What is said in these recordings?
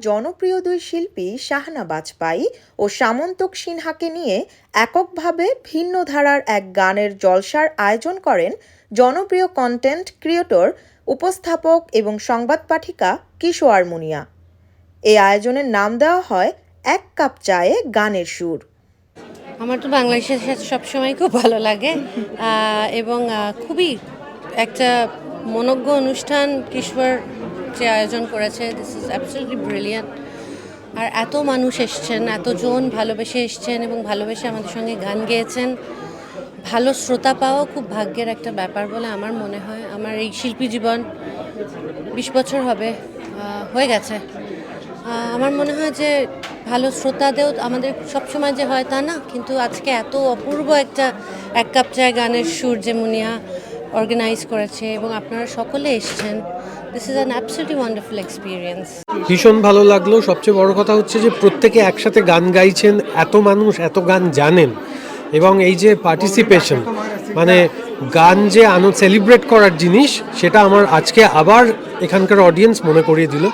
জনপ্রিয় দুই শিল্পী শাহনা বাজপাই ও সামন্তক সিনহাকে নিয়ে এককভাবে ভিন্ন ধারার এক গানের জলসার আয়োজন করেন জনপ্রিয় কন্টেন্ট ক্রিয়েটর উপস্থাপক এবং সংবাদ পাঠিকা কিশোয়ার মুনিয়া এই আয়োজনের নাম দেওয়া হয় এক কাপ চায়ে গানের সুর। আমার তো বাংলাদেশের সাথে সবসময় খুব ভালো লাগে এবং খুবই একটা মনজ্ঞ অনুষ্ঠান কিশোর যে আয়োজন করেছে দিস ইজ অ্যাবসলিউটলি ব্রিলিয়ান্ট আর এত মানুষ এসছেন, এতজন ভালোবেসে এসছেন এবং ভালোবেসে আমাদের সঙ্গে গান গেয়েছেন। ভালো শ্রোতা পাওয়া খুব ভাগ্যের একটা ব্যাপার বলে আমার মনে হয়। আমার এই শিল্পী জীবন বিশ বছর হবে হয়ে গেছে। আমার মনে হয় যে ভালো শ্রোতাদেও আমাদের সবসময় যে হয় তা না, কিন্তু আজকে এত অপূর্ব একটা এক কাপ চায় গানের সুর যে মুনিয়া অর্গানাইজ করেছে এবং আপনারা সকলে এসছেন। This is an absolutely wonderful experience ভীষণ ভালো লাগল। সবচেয়ে বড় কথা হচ্ছে যে প্রত্যেকে একসাথে গান গাইছেন, এত মানুষ, এত গান জানেন এবং এই যে পার্টিসিপেশন মানে গান যে আনো সেলিব্রেট করার জিনিস, সেটা আমার আজকে আবার এখানকার অডিয়েন্স মনে করিয়ে দিল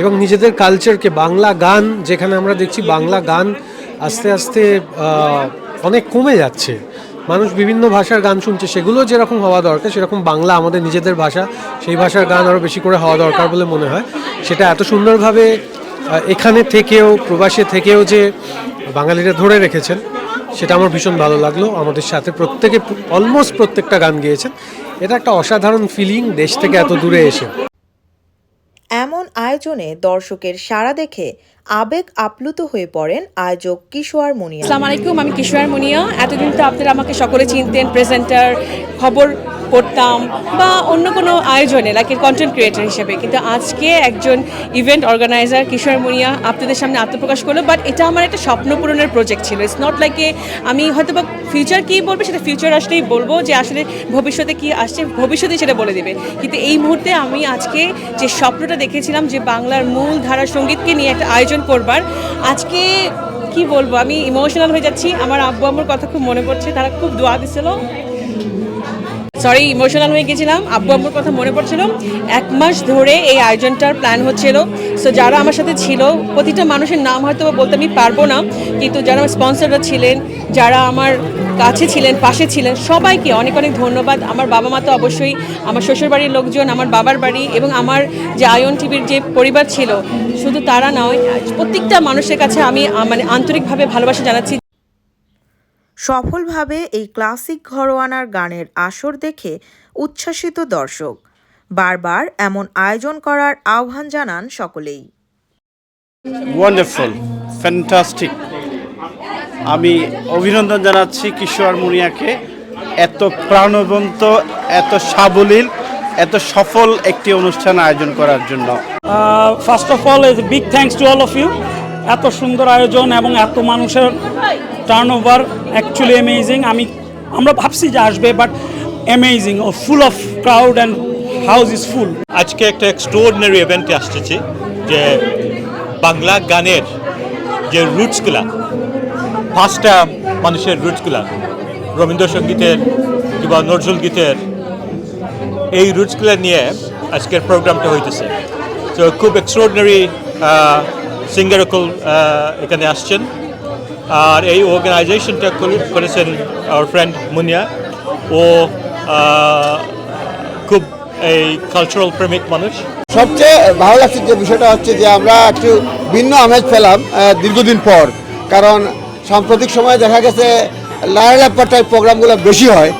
এবং নিজেদের কালচারকে বাংলা গান, যেখানে আমরা দেখছি বাংলা গান আস্তে আস্তে অনেক কমে যাচ্ছে। মানুষ বিভিন্ন ভাষার গান শুনছে, সেগুলো যেরকম হওয়া দরকার, সেরকম বাংলা আমাদের নিজেদের ভাষা, সেই ভাষার গান আরও বেশি করে হওয়া দরকার বলে মনে হয়। সেটা এত সুন্দরভাবে এখানে থেকেও, প্রবাসে থেকেও যে বাঙালিরা ধরে রেখেছেন, সেটা আমার ভীষণ ভালো লাগল। আমাদের সাথে প্রত্যেকে, অলমোস্ট প্রত্যেকটা গান গেয়েছেন। এটা একটা অসাধারণ ফিলিং দেশ থেকে এত দূরে এসে। এমন আয়োজনে দর্শকের সারা দেখে আবেগ আপ্লুত হয়ে পড়েন আয়োজক কিশোয়ার মুনিয়া। আসসালামু আলাইকুম, আমি কিশোর মুনিয়া। এতদিন তো আপনারা আমাকে সকলে চিনতেন প্রেজেন্টার খবর করতাম বা অন্য কোনো আয়োজনে লাইক কন্টেন্ট ক্রিয়েটার হিসেবে। কিন্তু আজকে একজন ইভেন্ট অর্গানাইজার কিশোর মুনিয়া আপনাদের সামনে আত্মপ্রকাশ করল বাট এটা আমার একটা স্বপ্ন পূরণের প্রজেক্ট ছিল। ইটস নট লাইক এ আমি হয়তো বা ফিউচার কী বলবে সেটা ফিউচার আসলেই বলব, যে আসলে ভবিষ্যতে কী আসছে ভবিষ্যতে সেটা বলে দেবে। কিন্তু এই মুহূর্তে আমি আজকে যে স্বপ্নটা দেখেছিলাম, যে বাংলার মূল ধারা সঙ্গীতকে নিয়ে একটা আয়োজন করবার, আজকে কি বলব, আমি ইমোশনাল হয়ে যাচ্ছি। আমার আব্বু আম্মুর কথা খুব মনে পড়ছে, তারা খুব দোয়া দিছিল। সরি ইমোশনাল হয়ে গেছিলাম। আব্বু আব্বুর কথা মনে পড়ছিল। এক মাস ধরে এই আয়োজনটার প্ল্যান হচ্ছিল। সো যারা আমার সাথে ছিল, প্রতিটা মানুষের নাম হয়তো বলতে আমি পারব না। কিন্তু যারা আমার স্পন্সররা ছিলেন, যারা আমার কাছে ছিলেন, পাশে ছিলেন, সবাইকে অনেক অনেক ধন্যবাদ। আমার বাবা মা তো অবশ্যই আমার শ্বশুরবাড়ির লোকজন, আমার বাবার বাড়ি এবং আমার যে আয়ন টিভির যে পরিবার ছিল, শুধু তারা নয়, প্রত্যেকটা মানুষের কাছে আমি মানে আন্তরিকভাবে ভালোবাসা জানাচ্ছি। সফলভাবে এই ক্লাসিক ঘরোয়ানার গানের আসর দেখে উচ্ছ্বাসিত দর্শক। বারবার এমন আয়োজন করার আহ্বান জানান সকলেই। ওয়ান্ডারফুল ফ্যান্টাস্টিক আমি অভিনন্দন জানাচ্ছি কিশোর মুনিয়াকে। এত প্রাণবন্ত এত সাবলীল এত সফল একটি অনুষ্ঠান আয়োজন করার জন্য। First of all is big thanks to all of you এত সুন্দর আয়োজন এবং এত মানুষের টার্ন ওভার অ্যাকচুয়ালি অ্যামেজিং আমি, আমরা ভাবছি যে আসবে but amazing O full of crowd and house is full আজকে একটা এক্সট্রাঅর্ডিনারি ইভেন্টে আসতেছি, যে বাংলা গানের যে রুটসগুলা পাঁচটা মানুষের রুটসগুলা রবীন্দ্রসঙ্গীতের কিংবা নজরুল গীতের, এই রুটসগুলো নিয়ে আজকের প্রোগ্রামটা হইতেছে। তো খুব এক্সট্রাঅর্ডিনারি সিঙ্গারকল এখানে আসছেন। আর এই অর্গানাইজেশনটা করেছেন আওয়ার ফ্রেন্ড মুনিয়া। ও খুব এই কালচারাল প্রেমিক মানুষ। সবচেয়ে ভালো লাগছে যে বিষয়টা হচ্ছে যে আমরা একটু ভিন্ন আমেজ পেলাম দীর্ঘদিন পর। কারণ সাম্প্রতিক সময়ে দেখা গেছে লাপ্পার টাইপ প্রোগ্রামগুলো বেশি হয়।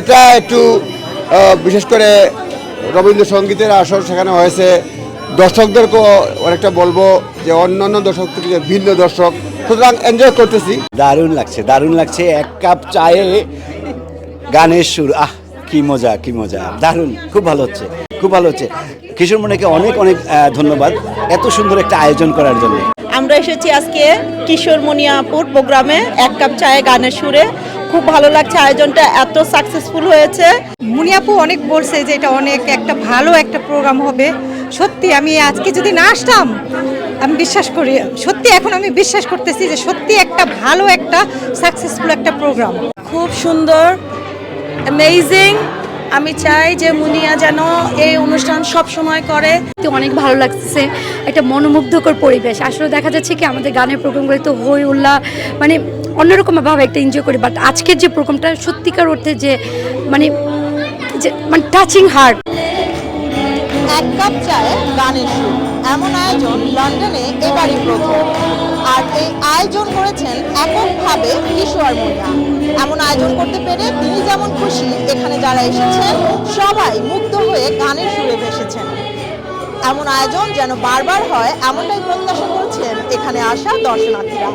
এটা একটু বিশেষ করে রবীন্দ্রসঙ্গীতের আসর সেখানে হয়েছে। দর্শকদেরকেও অনেকটা বলব যে অন্য অন্য দর্শক থেকে ভিন্ন দর্শক সুতরাং এনজয় করতেছি। দারুণ লাগছে দারুণ লাগছে। এক কাপ চায়ে গানের সুর আহ কি মজা কি মজা। দারুণ খুব ভালো হচ্ছে খুব ভালো হচ্ছে। কিশোর মনেকে অনেক অনেক আহ, ধন্যবাদ এত সুন্দর একটা আয়োজন করার জন্য। আমরা এসেছি আজকে কিশোর মনিয়াপুর প্রোগ্রামে এক কাপ চায়ে গানের সুরে। খুব ভালো লাগছে আয়োজনটা এত সাকসেসফুল হয়েছে। মুনিয়াপু অনেক বলছে যে এটা অনেক একটা ভালো একটা প্রোগ্রাম হবে। সত্যি আমি আজকে যদি না আসতাম আমি বিশ্বাস করি সত্যি এখন আমি বিশ্বাস করতেছি যে সত্যি একটা ভালো একটা সাকসেসফুল একটা প্রোগ্রাম খুব সুন্দর অ্যামেজিং আমি চাই যে মুনিয়া যেন এই অনুষ্ঠান সব সময় করে। তো অনেক ভালো লাগছে একটা মনোমুগ্ধকর পরিবেশ। আসলে দেখা যাচ্ছে কি আমাদের গানের প্রোগ্রামগুলো তো হই উল্লাহ মানে অন্যরকম ভাবে একটা এনজয় করি। বাট আজকের যে প্রোগ্রামটা সত্যিকার অর্থে যে মানে যে মানে টাচিং হার্ট এক কাপ চায়ে গানের সুর। এমন আয়োজন লন্ডনে এবারই প্রথম। আর এই আয়োজন করেছেন এককভাবে কিশোর মুনিয়া এমন আয়োজন করতে পেরে তিনি যেমন খুশি, এখানে যারা এসেছেন, সবাই মুগ্ধ হয়ে গানের সুরে ভেসেছেন। এমন আয়োজন যেন বারবার হয়, এমনটাই প্রত্যাশা করছেন এখানে আসা দর্শনার্থীরা।